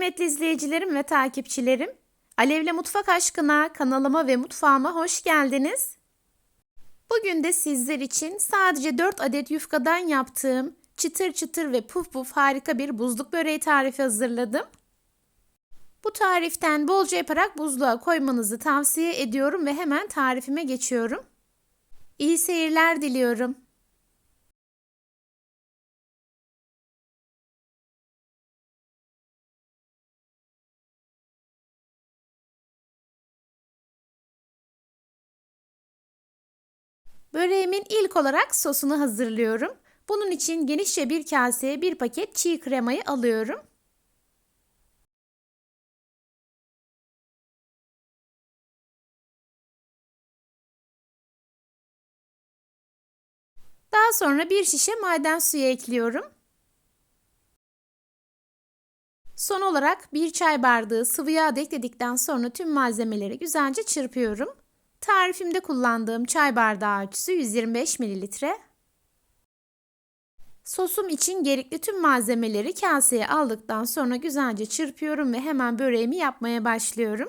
kıymetli izleyicilerim ve takipçilerim. Alevle Mutfak Aşkına kanalıma ve mutfağıma hoş geldiniz. Bugün de sizler için sadece 4 adet yufkadan yaptığım çıtır çıtır ve puf puf harika bir buzluk böreği tarifi hazırladım. Bu tariften bolca yaparak buzluğa koymanızı tavsiye ediyorum ve hemen tarifime geçiyorum. İyi seyirler diliyorum. Böreğimin ilk olarak sosunu hazırlıyorum. Bunun için genişçe bir kaseye bir paket çiğ kremayı alıyorum. Daha sonra bir şişe maden suyu ekliyorum. Son olarak bir çay bardağı sıvı yağ ekledikten sonra tüm malzemeleri güzelce çırpıyorum. Tarifimde kullandığım çay bardağı ölçüsü 125 mililitre. Sosum için gerekli tüm malzemeleri kaseye aldıktan sonra güzelce çırpıyorum ve hemen böreğimi yapmaya başlıyorum.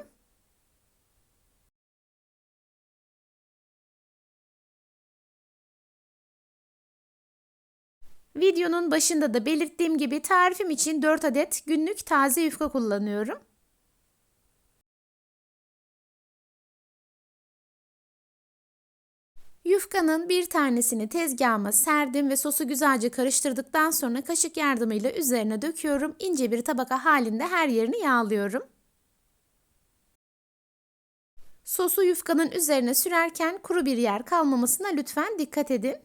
Videonun başında da belirttiğim gibi tarifim için 4 adet günlük taze yufka kullanıyorum. Yufkanın bir tanesini tezgahıma serdim ve sosu güzelce karıştırdıktan sonra kaşık yardımıyla üzerine döküyorum. İnce bir tabaka halinde her yerini yağlıyorum. Sosu yufkanın üzerine sürerken kuru bir yer kalmamasına lütfen dikkat edin.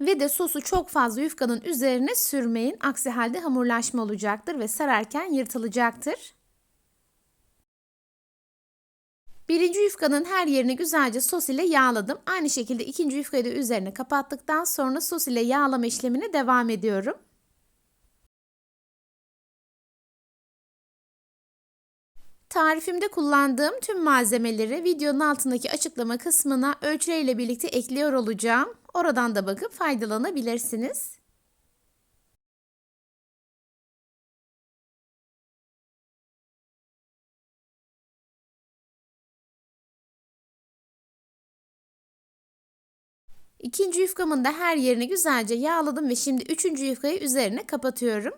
Ve de sosu çok fazla yufkanın üzerine sürmeyin. Aksi halde hamurlaşma olacaktır ve sararken yırtılacaktır. Birinci yufkanın her yerini güzelce sos ile yağladım. Aynı şekilde ikinci yufkayı da üzerine kapattıktan sonra sos ile yağlama işlemine devam ediyorum. Tarifimde kullandığım tüm malzemeleri videonun altındaki açıklama kısmına ölçüleriyle birlikte ekliyor olacağım. Oradan da bakıp faydalanabilirsiniz. İkinci yufkamın da her yerini güzelce yağladım ve şimdi üçüncü yufkayı üzerine kapatıyorum.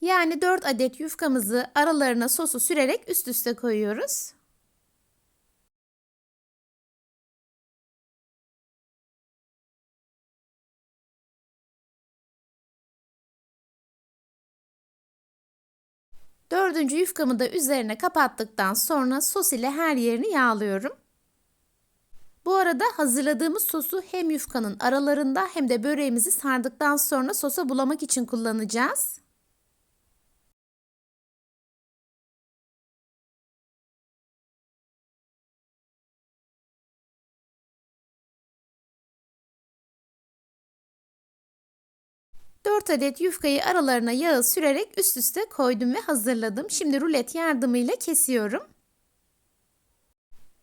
Yani 4 adet yufkamızı aralarına sosu sürerek üst üste koyuyoruz. Dördüncü yufkamı da üzerine kapattıktan sonra sos ile her yerini yağlıyorum. Bu arada hazırladığımız sosu hem yufkanın aralarında hem de böreğimizi sardıktan sonra sosa bulamak için kullanacağız. Dört adet yufkayı aralarına yağı sürerek üst üste koydum ve hazırladım. Şimdi rulet yardımıyla kesiyorum.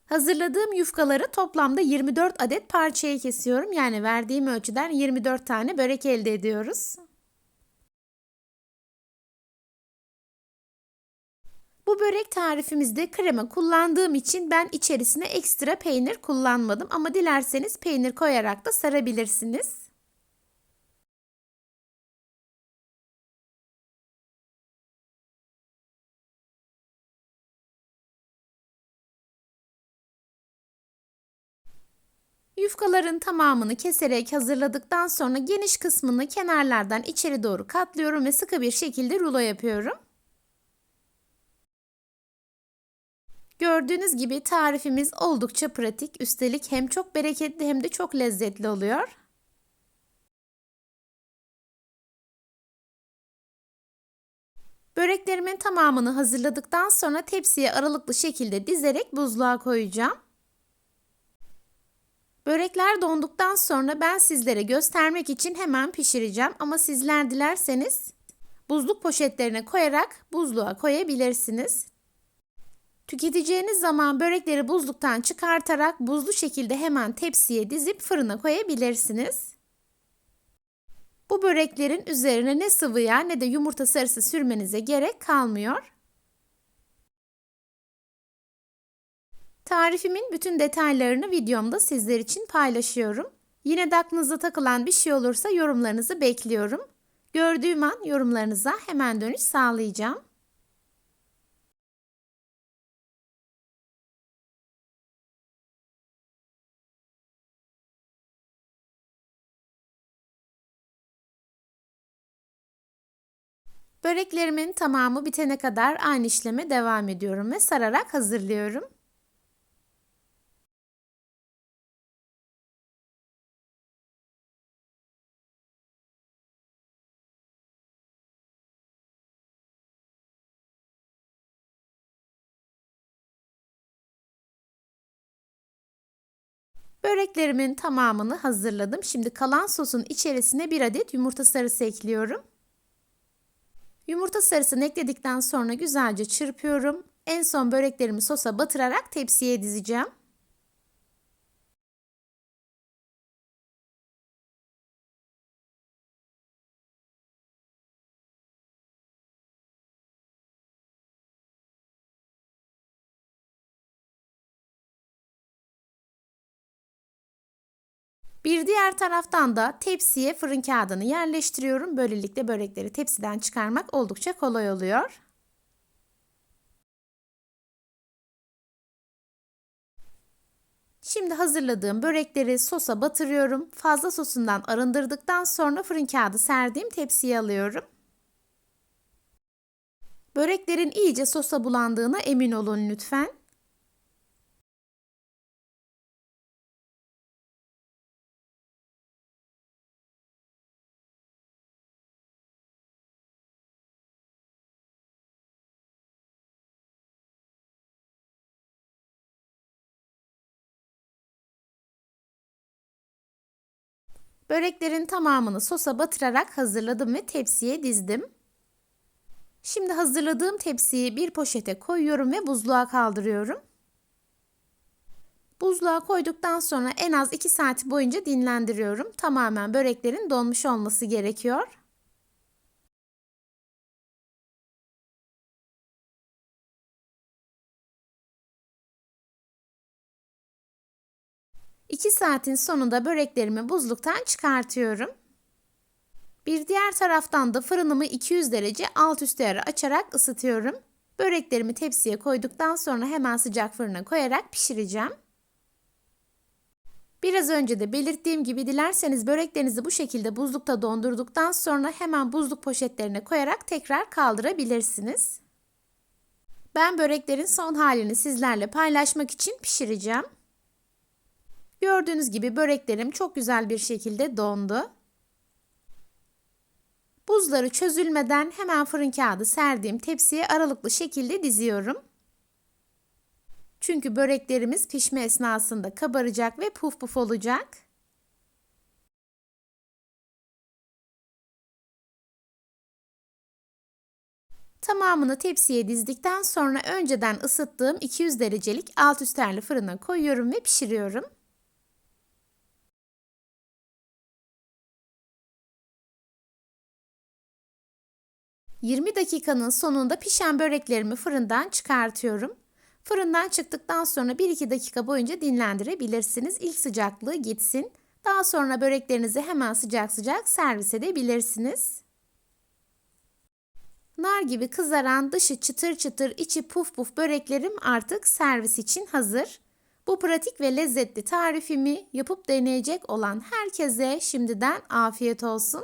Hazırladığım yufkaları toplamda 24 adet parçaya kesiyorum. Yani verdiğim ölçüden 24 tane börek elde ediyoruz. Bu börek tarifimizde krema kullandığım için ben içerisine ekstra peynir kullanmadım ama dilerseniz peynir koyarak da sarabilirsiniz. Yufkaların tamamını keserek hazırladıktan sonra geniş kısmını kenarlardan içeri doğru katlıyorum ve sıkı bir şekilde rulo yapıyorum. Gördüğünüz gibi tarifimiz oldukça pratik. Üstelik hem çok bereketli hem de çok lezzetli oluyor. Böreklerimin tamamını hazırladıktan sonra tepsiye aralıklı şekilde dizerek buzluğa koyacağım. Börekler donduktan sonra ben sizlere göstermek için hemen pişireceğim ama sizler dilerseniz buzluk poşetlerine koyarak buzluğa koyabilirsiniz. Tüketeceğiniz zaman börekleri buzluktan çıkartarak buzlu şekilde hemen tepsiye dizip fırına koyabilirsiniz. Bu böreklerin üzerine ne sıvı yağ ne de yumurta sarısı sürmenize gerek kalmıyor. Tarifimin bütün detaylarını videomda sizler için paylaşıyorum. Yine de aklınıza takılan bir şey olursa yorumlarınızı bekliyorum. Gördüğüm an yorumlarınıza hemen dönüş sağlayacağım. Böreklerimin tamamı bitene kadar aynı işleme devam ediyorum ve sararak hazırlıyorum. Böreklerimin tamamını hazırladım. Şimdi kalan sosun içerisine bir adet yumurta sarısı ekliyorum. Yumurta sarısını ekledikten sonra güzelce çırpıyorum. En son böreklerimi sosa batırarak tepsiye dizeceğim. Bir diğer taraftan da tepsiye fırın kağıdını yerleştiriyorum. Böylelikle börekleri tepsiden çıkarmak oldukça kolay oluyor. Şimdi hazırladığım börekleri sosa batırıyorum. Fazla sosundan arındırdıktan sonra fırın kağıdı serdiğim tepsiye alıyorum. Böreklerin iyice sosa bulandığına emin olun lütfen. Böreklerin tamamını sosa batırarak hazırladım ve tepsiye dizdim. Şimdi hazırladığım tepsiyi bir poşete koyuyorum ve buzluğa kaldırıyorum. Buzluğa koyduktan sonra en az 2 saat boyunca dinlendiriyorum. Tamamen böreklerin donmuş olması gerekiyor. İki saatin sonunda böreklerimi buzluktan çıkartıyorum. Bir diğer taraftan da fırınımı 200 derece alt üst ayarı açarak ısıtıyorum. Böreklerimi tepsiye koyduktan sonra hemen sıcak fırına koyarak pişireceğim. Biraz önce de belirttiğim gibi dilerseniz böreklerinizi bu şekilde buzlukta dondurduktan sonra hemen buzluk poşetlerine koyarak tekrar kaldırabilirsiniz. Ben böreklerin son halini sizlerle paylaşmak için pişireceğim. Gördüğünüz gibi böreklerim çok güzel bir şekilde dondu. Buzları çözülmeden hemen fırın kağıdı serdiğim tepsiye aralıklı şekilde diziyorum. Çünkü böreklerimiz pişme esnasında kabaracak ve puf puf olacak. Tamamını tepsiye dizdikten sonra önceden ısıttığım 200 derecelik alt üsterli fırına koyuyorum ve pişiriyorum. 20 dakikanın sonunda pişen böreklerimi fırından çıkartıyorum. Fırından çıktıktan sonra 1-2 dakika boyunca dinlendirebilirsiniz. İlk sıcaklığı gitsin. Daha sonra böreklerinizi hemen sıcak sıcak servis edebilirsiniz. Nar gibi kızaran dışı çıtır çıtır içi puf puf böreklerim artık servis için hazır. Bu pratik ve lezzetli tarifimi yapıp deneyecek olan herkese şimdiden afiyet olsun.